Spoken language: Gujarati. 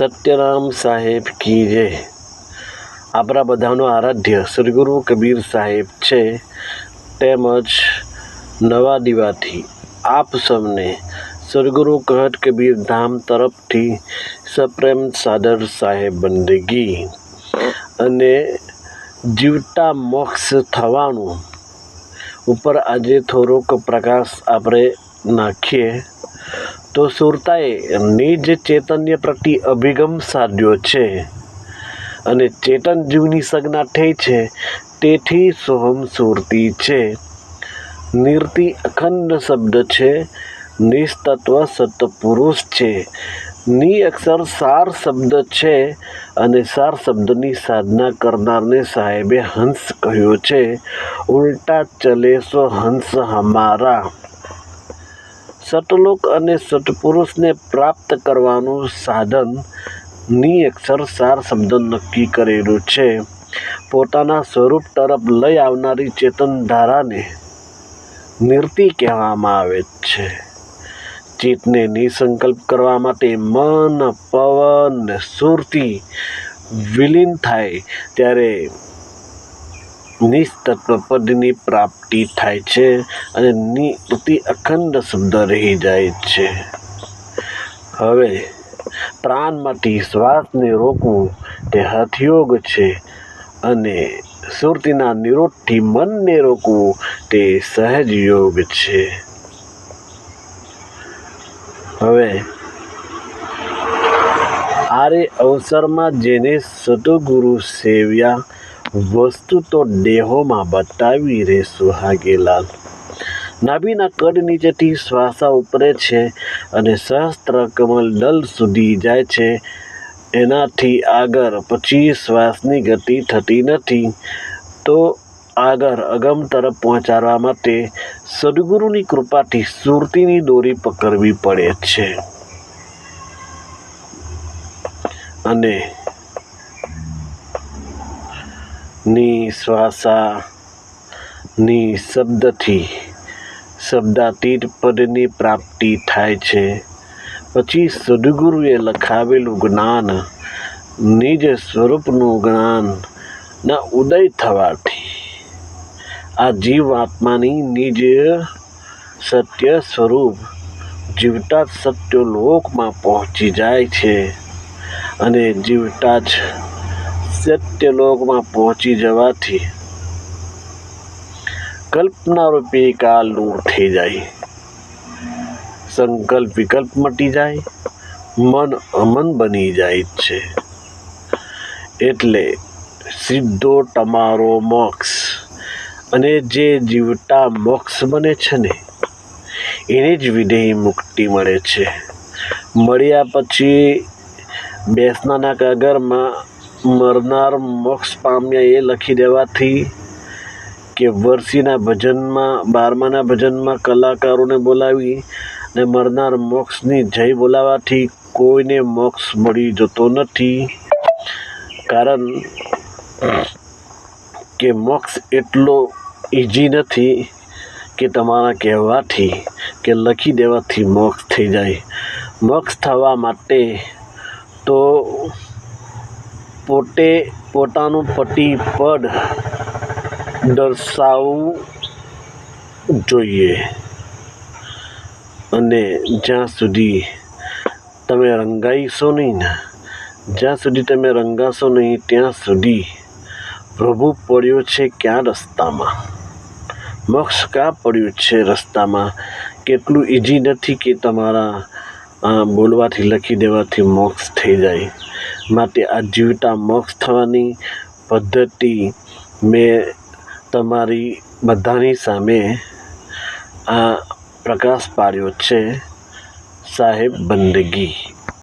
સત્યરામ સાહેબ કી જય આપણા બધાનો આરાધ્ય શ્રી કબીર સાહેબ છે તેમજ નવા દીવાથી આપ સૌને સદગુરુ કહટ કબીર ધામ તરફથી સપ્રેમ સાદર સાહેબ બંદગી. અને જીવતા મોક્ષ થવાનું ઉપર આજે થોડોક પ્રકાશ આપણે નાખીએ. તો સુરતાએ નિજ ચેતન્ય પ્રતિ અભિગમ સાધ્યો છે. અને ચેતન જીવની થઈ છે, તેથી સોહમ સુરતી છે. નિર્તિ અખંડ શબ્દ છે, નિસ્તત્વ સતપુરુષ છે. ની અક્ષર સાર શબ્દ છે અને સાર શબ્દની સાધના કરનારને સાહેબે હંસ કહ્યો છે, ઉલટા ચલે સો હંસ હમારા. સતલોક અને સતપુરુષને પ્રાપ્ત કરવાનું સાધનની અક્ષર સાર શબ્દ નક્કી કરેલું છે. પોતાના સ્વરૂપ તરફ લઈ આવનારી ચેતન ધારાને નિર્તિ કહેવામાં આવે છે. ચિત્તને નિસંકલ્પ કરવા માટે મન, પવન સુરતી વિલીન થાય ત્યારે નિસ્તત્વ પદની પ્રાપ્તિ થાય છે અને નિવૃત્તિ અખંડ શબ્દ રહી જાય છે. હવે, પ્રાણમાંથી શ્વાસને રોકવું તે હથયોગ છે અને સુરતીના નિરોધથી મનને રોકવું તે સહજ યોગ છે. હવે આરે અવસરમાં જેને સદગુરુ સેવ્યા વસ્તુ તો દેહોમાં બતાવી રે સુહાગેલાલ નાભીના કડ નીચેથી શ્વાસા ઉપરે છે અને સહસ્ત્ર કમલ દલ સુધી જાય છે. એનાથી આગળ પછી શ્વાસની ગતિ થતી નથી. તો આગળ અગમ તરફ પહોંચાડવા માટે સદગુરુની કૃપાથી સુરતીની દોરી પકડવી પડે છે. અને ની શબ્દથી શબ્દાતીત પદની પ્રાપ્તિ થાય છે. પછી સદગુરુએ લખાવેલું જ્ઞાન, નિજ સ્વરૂપનું જ્ઞાન, ના ઉદય થવાથી. આ જીવ આત્માની નિજ સત્ય સ્વરૂપ, જીવતા સત્ય લોકમાં પહોંચી જાય છે અને જીવતા જ સત્યલોકમાં પહોંચી જવાથી કલ્પના કાલ દૂર થઈ જાય સંકલ્પ વિકલ્પ મટી જાય મન અમન બની જાય છે એટલે સીધો તમારો મોક્ષ અને જે જીવતા મોક્ષ બને છે ને એને જ વિધેય મુક્તિ મળે છે મળ્યા પછી બેસનાના કાગરમાં મરનાર મોક્ષ પામ્યા એ લખી દેવાથી કે વર્ષીના ભજનમાં, બારમાના ભજનમાં કલાકારોને બોલાવી ને મરનાર મોક્ષની જય બોલાવાથી કોઈને મોક્ષ મળી જતો નથી. કારણ કે મોક્ષ એટલો ઇઝી નથી કે તમારા કહેવાથી કે લખી દેવાથી મોક્ષ થઈ જાય. મોક્ષ થવા માટે તો પોતે પોતાનું પતિ પદ દર્શાવવું જોઈએ. અને જ્યાં સુધી તમે રંગાઈશો નહીં ને, જ્યાં સુધી તમે રંગાશો નહીં, ત્યાં સુધી પ્રભુ પડ્યો છે ક્યાં રસ્તામાં? મોક્ષ ક્યાં પડ્યું છે રસ્તામાં? કેટલું ઇઝી નથી કે તમારા બોલવાથી લખી દેવાથી મોક્ષ થઈ જાય. માટે આ જીવતા મોક્ષ થવાની પદ્ધતિ મેં તમારી બધાની સામે આ પ્રકાશ પાડ્યો છે. સાહેબ, બંદગી.